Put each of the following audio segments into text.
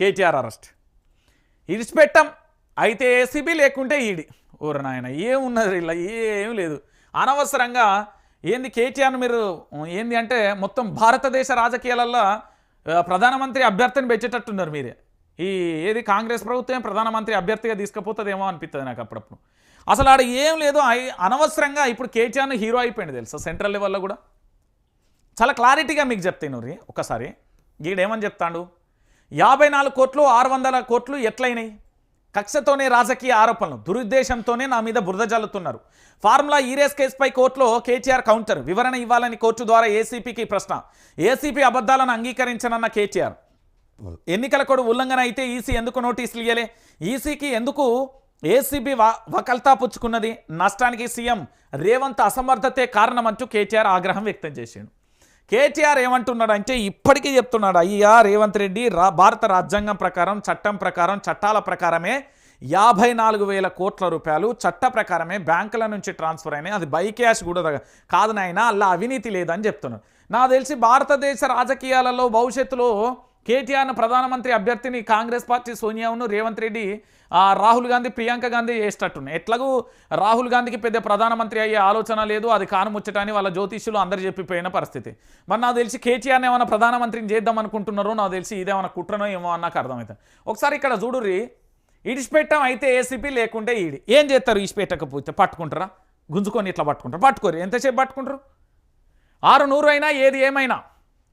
KTR arrest. ఇడిచిపెట్టాం. అయితే ACB లేకుంటే ఈడి. ఓరు నాయన ఏమున్నది ఇలా? ఏం లేదు. అనవసరంగా ఏంది కేటీఆర్ను మీరు ఏంది అంటే మొత్తం భారతదేశ రాజకీయాలలో ప్రధానమంత్రి అభ్యర్థిని పెట్టేటట్టున్నారు మీరే. ఈ ఏది కాంగ్రెస్ ప్రభుత్వం ప్రధానమంత్రి అభ్యర్థిగా తీసుకుపోతుందేమో అనిపిస్తుంది నాకు అప్పుడప్పుడు. అసలు ఆడ ఏం లేదు. అనవసరంగా ఇప్పుడు కేటీఆర్ను హీరో అయిపోయింది తెలుసా? సెంట్రల్ లెవెల్లో కూడా. చాలా క్లారిటీగా మీకు చెప్తాను రీ ఒకసారి ఈడేమని చెప్తాడు? యాభై నాలుగు కోట్లు ఆరు వందల కోట్లు ఎట్లయినాయి? కక్షతోనే రాజకీయ ఆరోపణలు దురుద్దేశంతోనే నా మీద బురద జల్లుతున్నారు. ఫార్ములా ఈరేస్ కేసుపై కోర్టులో కేటీఆర్ కౌంటర్ వివరణ ఇవ్వాలని కోర్టు ద్వారా ఏసీపీకి ప్రశ్న. ఏసీపీ అబద్ధాలను అంగీకరించనన్న కేటీఆర్. ఎన్నికల కోడ్ ఉల్లంఘన అయితే ఈసీ ఎందుకు నోటీసులు ఇయ్యలే? ఈసీకి ఎందుకు ఏసీబీ వ వకల్తా పుచ్చుకున్నది? నష్టానికి సీఎం రేవంత్ అసమర్థతే కారణమంటూ కేటీఆర్ ఆగ్రహం వ్యక్తం చేశాడు కేటీఆర్ ఏమంటున్నాడు అంటే ఇప్పటికీ చెప్తున్నాడు అయ్యా రేవంత్ రెడ్డి రా భారత రాజ్యాంగం ప్రకారం చట్టం ప్రకారం చట్టాల ప్రకారమే యాభై నాలుగు వేల కోట్ల రూపాయలు చట్ట ప్రకారమే బ్యాంకుల నుంచి ట్రాన్స్ఫర్ అయినాయి. అది బై క్యాష్ కూడా కాదు నాయన అలా అవినీతి లేదని చెప్తున్నాడు. నాకు తెలిసి భారతదేశ రాజకీయాలలో భవిష్యత్తులో కేటీఆర్ను ప్రధానమంత్రి అభ్యర్థిని కాంగ్రెస్ పార్టీ సోనియాను రేవంత్ రెడ్డి రాహుల్ గాంధీ ప్రియాంక గాంధీ చేసేటట్టున్నాయి ఎట్లాగూ రాహుల్ గాంధీకి పెద్ద ప్రధానమంత్రి అయ్యే ఆలోచన లేదు అది కానుముచ్చటాన్ని వాళ్ళ జ్యోతిష్యులు అందరు చెప్పిపోయిన పరిస్థితి. మరి నాకు తెలిసి కేటీఆర్ని ఏమైనా ప్రధానమంత్రిని చేద్దాం అనుకుంటున్నారో నాకు తెలిసి ఇదేమైనా కుట్రనో ఏమో అని నాకు అర్థమవుతుంది ఒకసారి ఇక్కడ చూడుర్రి ఇడిచిపెట్టం అయితే ఏసీపీ లేకుంటే ఈడి. ఏం చేస్తారు ఇడిచిపెట్టకపోతే? పట్టుకుంటారా? గుంజుకొని ఇట్లా పట్టుకుంటారు? పట్టుకోరు. ఎంతసేపు పట్టుకుంటారు? ఆరు నూరు అయినా ఏది ఏమైనా.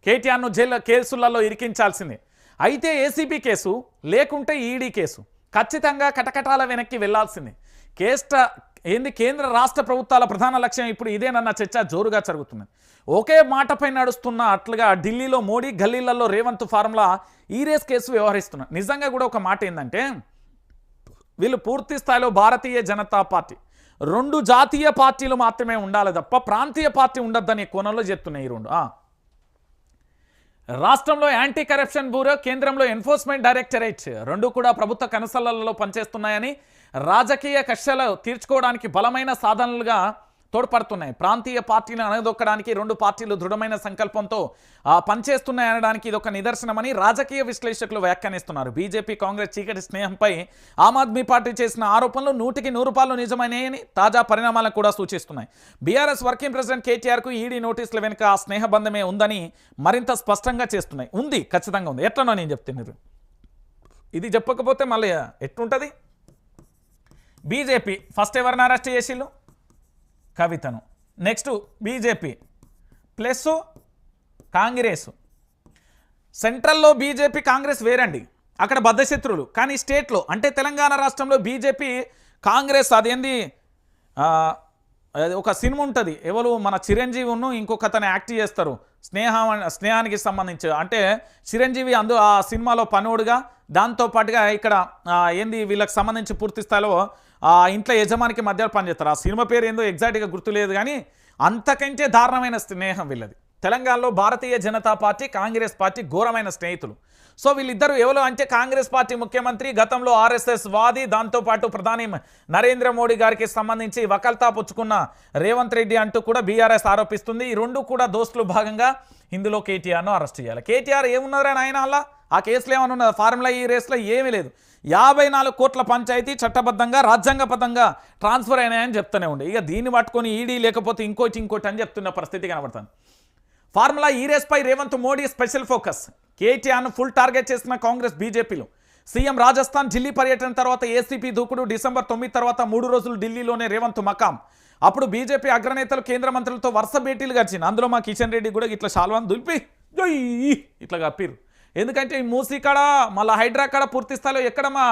కేటీఆర్ను జైలు కేసులలో ఇరికించాల్సిందే. అయితే ఏసీబీ కేసు లేకుంటే ఈడీ కేసు ఖచ్చితంగా కటకటాల వెనక్కి వెళ్ళాల్సిందే. కేస్ట ఏంది కేంద్ర రాష్ట్ర ప్రభుత్వాల ప్రధాన లక్ష్యం ఇప్పుడు ఇదేనన్న చర్చ జోరుగా జరుగుతున్నది. ఒకే మాటపై నడుస్తున్న అట్లుగా ఢిల్లీలో Modi గల్లీలలో Revanth formula E race case వ్యవహరిస్తున్నారు నిజంగా కూడా ఒక మాట ఏంటంటే వీళ్ళు పూర్తి స్థాయిలో భారతీయ జనతా పార్టీ. రెండు జాతీయ పార్టీలు మాత్రమే ఉండాలి తప్ప ప్రాంతీయ పార్టీ ఉండొద్దని కోణంలో చెప్తున్నాయి ఈ రెండు. రాష్ట్రంలో యాంటీ కరప్షన్ బ్యూరో కేంద్రంలో ఎన్ఫోర్స్మెంట్ డైరెక్టరేట్ రెండు కూడా ప్రభుత్వ కనసలలో పనిచేస్తున్నాయని రాజకీయ కక్షలు తీర్చుకోవడానికి బలమైన సాధనలుగా తోడ్పడుతున్నాయి. ప్రాంతీయ పార్టీలను అనదొక్కడానికి రెండు పార్టీలు దృఢమైన సంకల్పంతో ఆ, పనిచేస్తున్నాయనడానికి ఇది ఒక నిదర్శనమని రాజకీయ విశ్లేషకులు వ్యాఖ్యానిస్తున్నారు. బీజేపీ కాంగ్రెస్ చీకటి స్నేహంపై ఆమ్ ఆద్మీ పార్టీ చేసిన ఆరోపణలు నూటికి నూరు రూపాయలు నిజమైనాయని తాజా పరిణామాలను కూడా సూచిస్తున్నాయి. బీఆర్ఎస్ వర్కింగ్ ప్రెసిడెంట్ కేటీఆర్కు ఈడీ నోటీసుల వెనుక ఆ స్నేహబంధమే ఉందని మరింత స్పష్టంగా చేస్తున్నాయి. ఉంది ఖచ్చితంగా ఉంది. ఎట్లనో నేను చెప్తున్నారు. ఇది చెప్పకపోతే మళ్ళీ ఎట్లుంటుంది? బీజేపీ ఫస్ట్ ఎవరిని అరెస్ట్ చేసిళ్ళు? కవితను. Next BJP. ప్లస్ కాంగ్రెస్. సెంట్రల్లో బీజేపీ కాంగ్రెస్ వేరండి. అక్కడ బద్ధశత్రులు. కానీ స్టేట్లో అంటే తెలంగాణ రాష్ట్రంలో బీజేపీ కాంగ్రెస్ అదేంది? ఏంది ఒక సినిమా ఉంటుంది. ఎవరు మన చిరంజీవిను ఇంకొక అతను యాక్ట్ చేస్తారు. స్నేహం స్నేహానికి సంబంధించి. అంటే చిరంజీవి అందు ఆ సినిమాలో పనోడుగా దాంతో పాటుగా ఇక్కడ ఏంది వీళ్ళకి సంబంధించి పూర్తి స్థాయిలో ఆ ఇంట్లో యజమానికి మధ్య పనిచేస్తారు. ఆ సినిమా పేరు ఏందో ఎగ్జాక్ట్గా గుర్తులేదు కానీ అంతకంటే దారుణమైన స్నేహం వీళ్ళది. తెలంగాణలో భారతీయ జనతా పార్టీ కాంగ్రెస్ పార్టీ ఘోరమైన స్నేహితులు. సో వీళ్ళిద్దరు ఎవరు అంటే కాంగ్రెస్ పార్టీ ముఖ్యమంత్రి గతంలో ఆర్ఎస్ఎస్ వాది దాంతోపాటు ప్రధాని నరేంద్ర మోడీ గారికి సంబంధించి వకల్తా పుచ్చుకున్న రేవంత్ రెడ్డి అంటూ కూడా బీఆర్ఎస్ ఆరోపిస్తుంది. ఈ రెండు కూడా దోస్తులు భాగంగా ఇందులో కేటీఆర్ను అరెస్ట్ చేయాలి. కేటీఆర్ ఏమున్నారని ఆయన అలా? ఆ కేసులో ఏమైనా ఉన్నది? ఫార్ములా ఈ రేస్లో ఏమీ లేదు. యాభై నాలుగు కోట్ల పంచాయతీ చట్టబద్ధంగా రాజ్యాంగబద్ధంగా ట్రాన్స్ఫర్ అయినాయని చెప్తూనే ఉండే ఇక దీన్ని పట్టుకొని ఈడీ లేకపోతే ఇంకోటి ఇంకోటి అని చెప్తున్న పరిస్థితి కనబడుతుంది. ఫార్ములా ఈ రేస్పై రేవంత్ మోడీ స్పెషల్ ఫోకస్. కేటీఆర్ను ఫుల్ టార్గెట్ చేసిన కాంగ్రెస్ బీజేపీలు. సీఎం రాజస్థాన్ ఢిల్లీ పర్యటన తర్వాత ఏసీపీ దూకుడు డిసెంబర్ తొమ్మిది తర్వాత మూడు రోజులు ఢిల్లీలోనే రేవంత్ మకాం. అప్పుడు బీజేపీ అగ్రనేతలు కేంద్ర మంత్రులతో వరుస భేటీలు గడిచింది అందులో మా కిషన్ రెడ్డి కూడా ఇట్లా షాల్వాన్ దులిపి జొయ్ ఇట్లా కప్పిరు ఎందుకంటే ఈ మూసీ కాడ మళ్ళీ హైడ్రా కాడ పూర్తి స్థాయిలో ఎక్కడ మా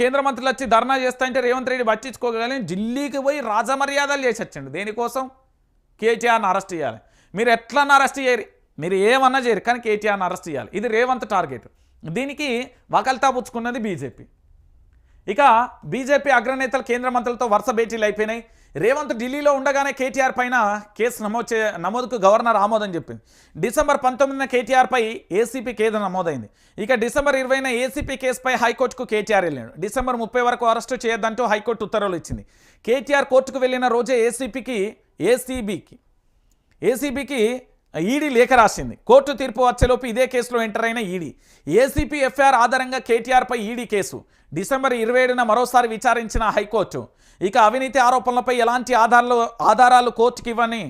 కేంద్ర మంత్రులు వచ్చి ధర్నా చేస్తాయంటే రేవంత్ రెడ్డి పట్టించుకోగలని ఢిల్లీకి పోయి రాజమర్యాదలు చేసి వచ్చిండు. దేనికోసం? కేటీఆర్ని అరెస్ట్ చేయాలి. మీరు ఎట్లన్నా అరెస్ట్ చేయరు. మీరు ఏమన్నా చేయరు కానీ కేటీఆర్ని అరెస్ట్ చేయాలి. ఇది రేవంత్ టార్గెట్. దీనికి వకల్తా పుచ్చుకున్నది బీజేపీ. ఇక బీజేపీ అగ్రనేతలు కేంద్ర మంత్రులతో వరుస భేటీలు అయిపోయినాయి. రేవంత్ ఢిల్లీలో ఉండగానే కేటీఆర్ పైన కేసు నమోదు చే నమోదుకు గవర్నర్ ఆమోదం చెప్పింది. డిసెంబర్ పంతొమ్మిదిన కేటీఆర్పై ఏసీపీ కేసు నమోదైంది. ఇక డిసెంబర్ ఇరవైన ఏసీపీ కేసుపై హైకోర్టుకు కేటీఆర్ వెళ్ళాడు. డిసెంబర్ ముప్పై వరకు అరెస్టు చేయొద్దంటూ హైకోర్టు ఉత్తర్వులు ఇచ్చింది. కేటీఆర్ కోర్టుకు వెళ్ళిన రోజే ఏసీపీకి ఏసీబీకి ఏసీబీకి ఈడీ లేఖ రాసింది. కోర్టు తీర్పు వచ్చేలోపు ఇదే కేసులో ఎంటర్ అయిన ఈడీ. ఏసీపీ ఎఫ్ఐఆర్ ఆధారంగా కేటీఆర్పై ఈడీ కేసు. డిసెంబర్ ఇరవై ఏడున మరోసారి విచారించిన హైకోర్టు. ఇక అవినీతి ఆరోపణలపై ఎలాంటి ఆధారాలు ఆధారాలు కోర్టుకి ఇవ్వని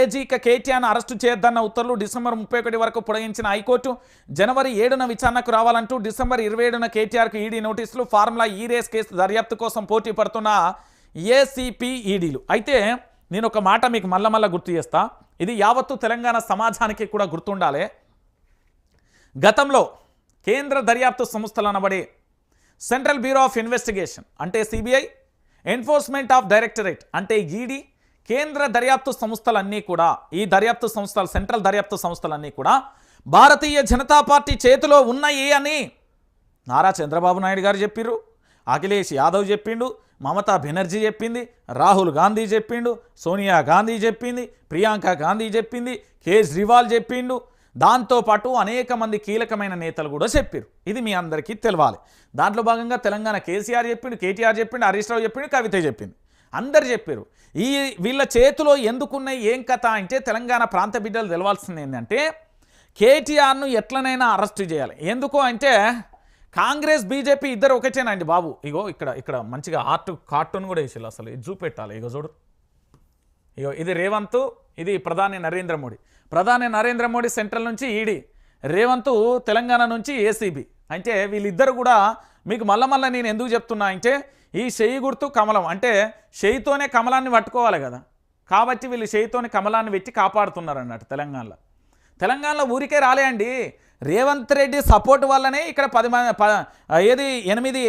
ఏజీ ఇక కేటీఆర్ను అరెస్టు చేయొద్దన్న ఉత్తర్వులు డిసెంబర్ ముప్పై ఒకటి వరకు పొడిగించిన హైకోర్టు జనవరి ఏడున విచారణకు రావాలంటూ డిసెంబర్ ఇరవై ఏడున కేటీఆర్కు ఈడీ నోటీసులు ఫార్ములా ఈ రేస్ కేసు దర్యాప్తు కోసం పోటీ పడుతున్న ఏసీపీ ఈడీలు. అయితే నేను ఒక మాట మీకు మళ్ళా గుర్తు చేస్తాను ఇది యావత్తు తెలంగాణ సమాజానికి కూడా గుర్తుండాలి. గతంలో కేంద్ర దర్యాప్తు సంస్థలు అనబడే సెంట్రల్ బ్యూరో ఆఫ్ ఇన్వెస్టిగేషన్ అంటే సిబిఐ ఎన్ఫోర్స్మెంట్ ఆఫ్ డైరెక్టరేట్ అంటే ఈడీ కేంద్ర దర్యాప్తు సంస్థలన్నీ కూడా ఈ దర్యాప్తు సంస్థలు సెంట్రల్ దర్యాప్తు సంస్థలన్నీ కూడా భారతీయ జనతా పార్టీ చేతిలో ఉన్నాయి అని నారా చంద్రబాబు నాయుడు గారు చెప్పిర్రు. అఖిలేష్ యాదవ్ చెప్పిండు మమతా బెనర్జీ చెప్పింది రాహుల్ గాంధీ చెప్పిండు సోనియా గాంధీ చెప్పింది ప్రియాంక గాంధీ చెప్పింది కేజ్రీవాల్ చెప్పిండు. దాంతోపాటు అనేక మంది కీలకమైన నేతలు కూడా చెప్పారు ఇది మీ అందరికీ తెలవాలి. దాంట్లో భాగంగా తెలంగాణ కేసీఆర్ చెప్పిండు కేటీఆర్ చెప్పిండు హరీష్ రావు చెప్పిండు కవిత చెప్పింది అందరు చెప్పారు ఈ వీళ్ళ చేతిలో ఎందుకున్నాయి ఏం కథ అంటే తెలంగాణ ప్రాంత బిడ్డలు తెలవాల్సింది ఏంటంటే కేటీఆర్ను ఎట్లనైనా అరెస్ట్ చేయాలి. ఎందుకు అంటే కాంగ్రెస్ బీజేపీ ఇద్దరు ఒకటేనండి బాబు. ఇగో ఇక్కడ ఇక్కడ మంచిగా ఆర్ట్ కార్టూన్ కూడా వేసారు అసలు. ఇది చూపెట్టాలి. ఇగో చూడు. ఇగో ఇది రేవంత్ ఇది ప్రధాని నరేంద్ర మోడీ. ప్రధాని నరేంద్ర మోడీ సెంట్రల్ నుంచి ఈడీ రేవంత్ తెలంగాణ నుంచి ఏసీబీ. అంటే వీళ్ళిద్దరు కూడా మీకు మళ్ళా మళ్ళీ నేను ఎందుకు చెప్తున్నా అంటే ఈ షెయ్యి గుర్తు కమలం. అంటే షెయ్యితోనే కమలాన్ని పట్టుకోవాలి కదా. కాబట్టి వీళ్ళు షెయ్యితోనే కమలాన్ని పెట్టి కాపాడుతున్నారు అన్నట్టు తెలంగాణలో. తెలంగాణలో ఊరికే రాలే అండి రేవంత్ రెడ్డి సపోర్ట్ వల్లనే ఇక్కడ పది మంది ఏది ఎనిమిది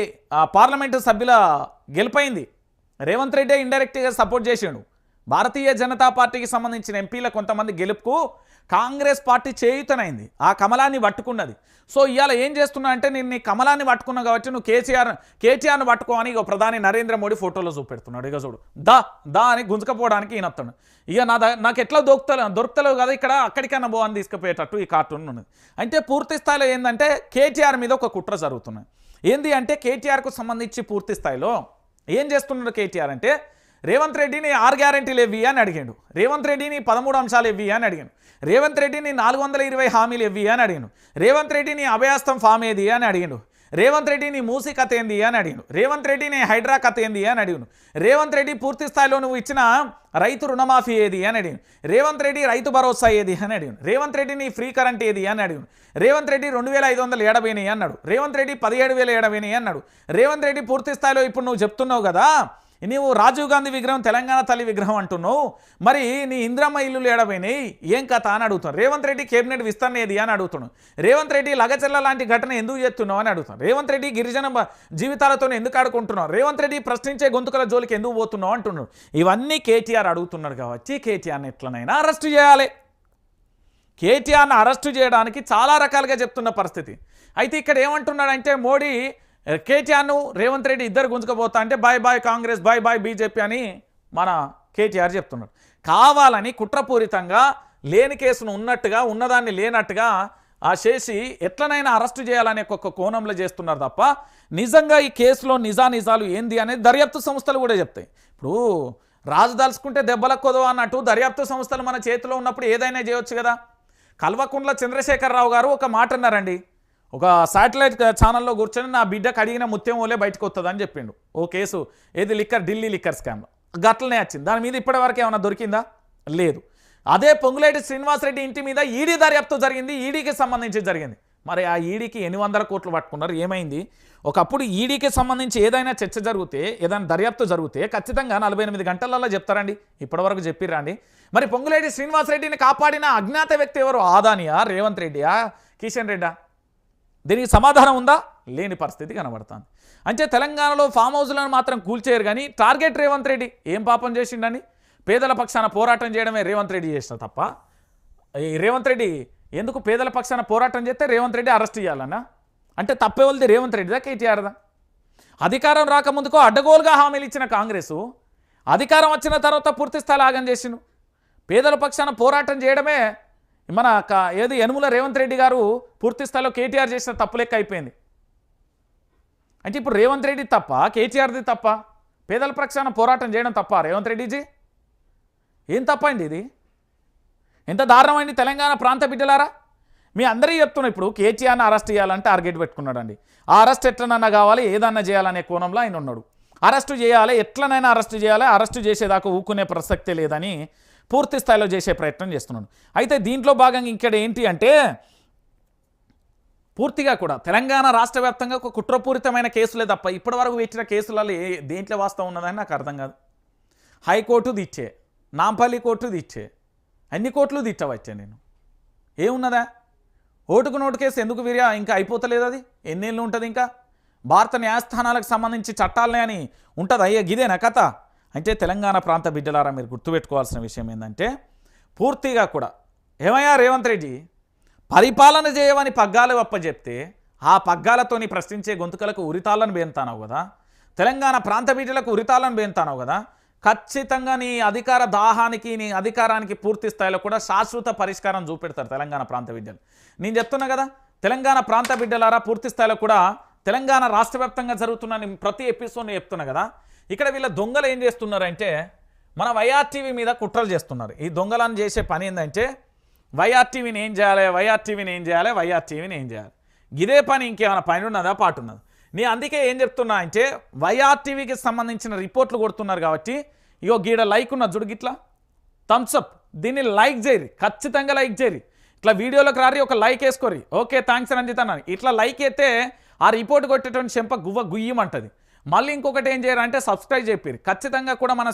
పార్లమెంటు సభ్యుల గెలిపోయింది రేవంత్ రెడ్డి ఇండైరెక్ట్గా సపోర్ట్ చేసిండు. భారతీయ జనతా పార్టీకి సంబంధించిన ఎంపీల కొంతమంది గెలుపుకు కాంగ్రెస్ పార్టీ చేయుతనైంది. ఆ కమలాన్ని పట్టుకున్నది. సో ఇవాళ ఏం చేస్తున్నా అంటే నేను నీ కమలాన్ని పట్టుకున్నా కాబట్టి నువ్వు కేసీఆర్ కేటీఆర్ను పట్టుకో అని ఇక ప్రధాని నరేంద్ర మోడీ ఫోటోలో చూపెడుతున్నాడు. ఇక చూడు దా దా అని గుంజుకపోవడానికి ఈయన వస్తాడు. ఇక నా ద- నాకు ఎట్లా దొరుకుతలే దొరుకుతలేవు కదా ఇక్కడ అక్కడికన్నా బో అని తీసుకుపోయేటట్టు ఈ కార్టూన్ ఉన్నది. అంటే పూర్తి స్థాయిలో ఏంటంటే కేటీఆర్ మీద ఒక కుట్ర జరుగుతున్నాయి ఏంది అంటే కేటీఆర్కు సంబంధించి పూర్తి స్థాయిలో ఏం చేస్తున్నాడు కేటీఆర్ అంటే రేవంత్ రెడ్డిని ఆరు గ్యారంటీలు ఇవ్వి అని అడిగాడు. రేవంత్ రెడ్డిని పదమూడు అంశాలు ఇవ్వి అని అడిగాను రేవంత్ రెడ్డిని నాలుగు వందల ఇరవై హామీలు ఇవ్వి అని అడిగాను రేవంత్ రెడ్డిని అభయాస్తం ఫామ్ ఏది అని అడిగాడు. రేవంత్ రెడ్డిని మూసి కథ ఏంది అని అడిగాను రేవంత్ రెడ్డిని హైడ్రా కథ ఏంది అని అడిగాను రేవంత్ రెడ్డి పూర్తి స్థాయిలో నువ్వు ఇచ్చిన రైతు రుణమాఫీ ఏది అని అడిగాను రేవంత్ రెడ్డి రైతు భరోసా ఏది అని అడిగాను రేవంత్ రెడ్డిని ఫ్రీ కరెంట్ ఏది అని అడిగాను రేవంత్ రెడ్డి రెండు వేల ఐదు వందలు ఏడబైనాయి అన్నాడు. రేవంత్ రెడ్డి పదిహేడు వేల ఏడబైనాయి అన్నాడు. రేవంత్ రెడ్డి పూర్తి స్థాయిలో ఇప్పుడు నువ్వు చెప్తున్నావు కదా నీవు రాజీవ్ గాంధీ విగ్రహం తెలంగాణ తల్లి విగ్రహం అంటున్నావు. మరి నీ ఇంద్రమ్మ ఇల్లులు ఏడబోయినాయి? ఏం కథ అని అడుగుతాను రేవంత్ రెడ్డి కేబినెట్ విస్తరణ ఏది అని అడుగుతున్నాను రేవంత్ రెడ్డి లగచెల్ల లాంటి ఘటన ఎందుకు చేస్తున్నావు అని అడుగుతాను రేవంత్ రెడ్డి గిరిజన జీవితాలతో ఎందుకు ఆడుకుంటున్నావు? రేవంత్ రెడ్డి ప్రశ్నించే గొంతుకల జోలికి ఎందుకు పోతున్నావు అంటున్నాడు. ఇవన్నీ కేటీఆర్ అడుగుతున్నాడు కాబట్టి కేటీఆర్ని ఎట్లనైనా అరెస్ట్ చేయాలి. కేటీఆర్ను అరెస్టు చేయడానికి చాలా రకాలుగా చెప్తున్న పరిస్థితి. అయితే ఇక్కడ ఏమంటున్నాడంటే మోడీ కేటీఆర్ను రేవంత్ రెడ్డి ఇద్దరు గుంజుకపోతా అంటే bye bye Congress bye bye BJP అని మన కేటీఆర్ చెప్తున్నాడు. కావాలని కుట్రపూరితంగా లేని కేసును ఉన్నట్టుగా ఉన్నదాన్ని లేనట్టుగా ఆ చేసి ఎట్లనైనా అరెస్టు చేయాలనే ఒక కోణంలో చేస్తున్నారు తప్ప నిజంగా ఈ కేసులో నిజా నిజాలు ఏంది అనేది దర్యాప్తు సంస్థలు కూడా చెప్తాయి. ఇప్పుడు రాజు దలుచుకుంటే దెబ్బలకు కొదవ అన్నట్టు దర్యాప్తు సంస్థలు మన చేతిలో ఉన్నప్పుడు ఏదైనా చేయొచ్చు కదా. కల్వకుంట్ల చంద్రశేఖరరావు గారు ఒక మాట అన్నారండి. ఒక శాటిలైట్ ఛానల్లో కూర్చొని నా బిడ్డకు అడిగిన ముత్యం ఓలే బయటకు వస్తుంది అని చెప్పిండు. ఓ కేసు ఏది లిక్కర్? ఢిల్లీ లిక్కర్ స్కామ్లో గట్లనే వచ్చింది. దాని మీద ఇప్పటివరకు ఏమైనా దొరికిందా? లేదు. అదే పొంగులేటి శ్రీనివాసరెడ్డి ఇంటి మీద ఈడీ దర్యాప్తు జరిగింది. ఈడీకి సంబంధించి జరిగింది. మరి ఆ ఈడీకి ఎన్ని వందల కోట్లు పట్టుకున్నారు? ఏమైంది? ఒకప్పుడు ఈడీకి సంబంధించి ఏదైనా చర్చ జరిగితే ఏదైనా దర్యాప్తు జరిగితే ఖచ్చితంగా నలభై ఎనిమిది గంటలలో చెప్తారండి. ఇప్పటివరకు చెప్పిర్రండి మరి పొంగులేటి శ్రీనివాసరెడ్డిని కాపాడిన అజ్ఞాత వ్యక్తి ఎవరు? ఆదానియా రేవంత్ రెడ్డియా కిషన్ రెడ్డా? దీనికి సమాధానం ఉందా? లేని పరిస్థితి కనబడుతుంది. అంటే తెలంగాణలో ఫామ్ హౌస్లను మాత్రం కూల్చేయరు కానీ టార్గెట్ రేవంత్ రెడ్డి ఏం పాపం చేసిండని? పేదల పక్షాన పోరాటం చేయడమే రేవంత్ రెడ్డి చేసిన తప్ప. ఈ రేవంత్ రెడ్డి ఎందుకు పేదల పక్షాన పోరాటం చేస్తే రేవంత్ రెడ్డి అరెస్ట్ చేయాలన్నా? అంటే తప్పేవల్ది రేవంత్ రెడ్డిదా కేటీఆర్దా? అధికారం రాకముందుకో అడ్డగోలుగా హామీలు ఇచ్చిన కాంగ్రెసు అధికారం వచ్చిన తర్వాత పూర్తి స్థాయి ఆగం చేసిండు. పేదల పక్షాన పోరాటం చేయడమే మన ఏది యనుముల రేవంత్ రెడ్డి గారు పూర్తి స్థాయిలో కేటీఆర్ చేసిన తప్పు లెక్క అయిపోయింది. అంటే ఇప్పుడు రేవంత్ రెడ్డి తప్ప కేటీఆర్ది తప్ప పేదల ప్రక్షాళన పోరాటం చేయడం తప్ప రేవంత్ రెడ్డిజీ? ఏం తప్ప అండి ఇది? ఎంత దారుణమైంది తెలంగాణ ప్రాంత బిడ్డలారా? మీ అందరికీ చెప్తున్నా ఇప్పుడు కేటీఆర్ని అరెస్ట్ చేయాలంటే టార్గెట్ పెట్టుకున్నాడండి. ఆ అరెస్ట్ ఎట్లనన్నా కావాలి ఏదన్నా చేయాలనే కోణంలో ఆయన ఉన్నాడు. అరెస్టు చేయాలి ఎట్లనైనా అరెస్టు చేయాలి అరెస్టు చేసేదాకా ఊకునే ప్రసక్తే లేదని పూర్తి స్థాయిలో చేసే ప్రయత్నం చేస్తున్నాడు. అయితే దీంట్లో భాగంగా ఇక్కడ ఏంటి అంటే పూర్తిగా కూడా తెలంగాణ రాష్ట్ర వ్యాప్తంగా ఒక కుట్రపూరితమైన కేసులే తప్ప ఇప్పటివరకు పెట్టిన కేసులలో ఏ దేంట్లో వాస్తవం ఉన్నదని నాకు అర్థం కాదు. హైకోర్టు దిచ్చే నాంపల్లి కోర్టు దిచ్చే అన్ని కోర్టులు దిట్టవచ్చే నేను. ఏమున్నదా? ఓటుకు నోటు కేసు ఎందుకు విరియా? ఇంకా అయిపోతలేదు అది? ఎన్నేళ్ళు ఉంటుంది ఇంకా? భారత న్యాయస్థానాలకు సంబంధించి చట్టాలనే అని ఉంటుంది? అయ్యే గిదేనా కథ? అంటే తెలంగాణ ప్రాంత బిడ్డలారా మీరు గుర్తుపెట్టుకోవాల్సిన విషయం ఏంటంటే పూర్తిగా కూడా ఏమయ్యా రేవంత్ రెడ్డి? పరిపాలన చేయమని పగ్గాలు చెప్తే ఆ పగ్గాలతోని ప్రశ్నించే గొంతుకలకు ఉరితాళ్ళను బేంతానావు కదా? తెలంగాణ ప్రాంత బిడ్డలకు ఉరితాళ్ళను బేంతానావు కదా? ఖచ్చితంగా నీ అధికార దాహానికి నీ అధికారానికి పూర్తి స్థాయిలో కూడా శాశ్వత పరిష్కారం చూపెడతారు తెలంగాణ ప్రాంత బిడ్డలు. నేను చెప్తున్నా కదా తెలంగాణ ప్రాంత బిడ్డలారా పూర్తి స్థాయిలో కూడా తెలంగాణ రాష్ట్ర జరుగుతున్న ప్రతి ఎపిసోడ్ని చెప్తున్నా కదా ఇక్కడ వీళ్ళ దొంగలు ఏం చేస్తున్నారంటే మన వైఆర్టీవీ మీద కుట్రలు చేస్తున్నారు. ఈ దొంగలను చేసే పని ఏంటంటే వైఆర్టీవీని ఏం చేయాలి? వైఆర్టీవీని ఏం చేయాలి? వైఆర్టీవీని ఏం చేయాలి? ఇదే పని ఇంకేమైనా పని ఉన్నదా? పాటు ఉన్నదా? నీ అందుకే ఏం చెప్తున్నా అంటే వైఆర్టీవీకి సంబంధించిన రిపోర్ట్లు కొడుతున్నారు కాబట్టి ఇగో గీడ లైక్ ఉన్న చూడు గిట్లా. థమ్స్అప్ దీన్ని లైక్ చేయరి. ఖచ్చితంగా లైక్ చేయరు. ఇట్లా వీడియోలోకి రారి ఒక లైక్ వేసుకోరి. ఓకే థ్యాంక్స్ రంజిత్ అన్నాను. ఇట్లా లైక్ అయితే ఆ రిపోర్ట్ కొట్టేటువంటి చెంప గువ్వ గుయ్యమంటుంది. మళ్ళీ ఇంకొకటి ఏం చేయరంటే సబ్స్క్రైబ్ చెప్పారు ఖచ్చితంగా కూడా మన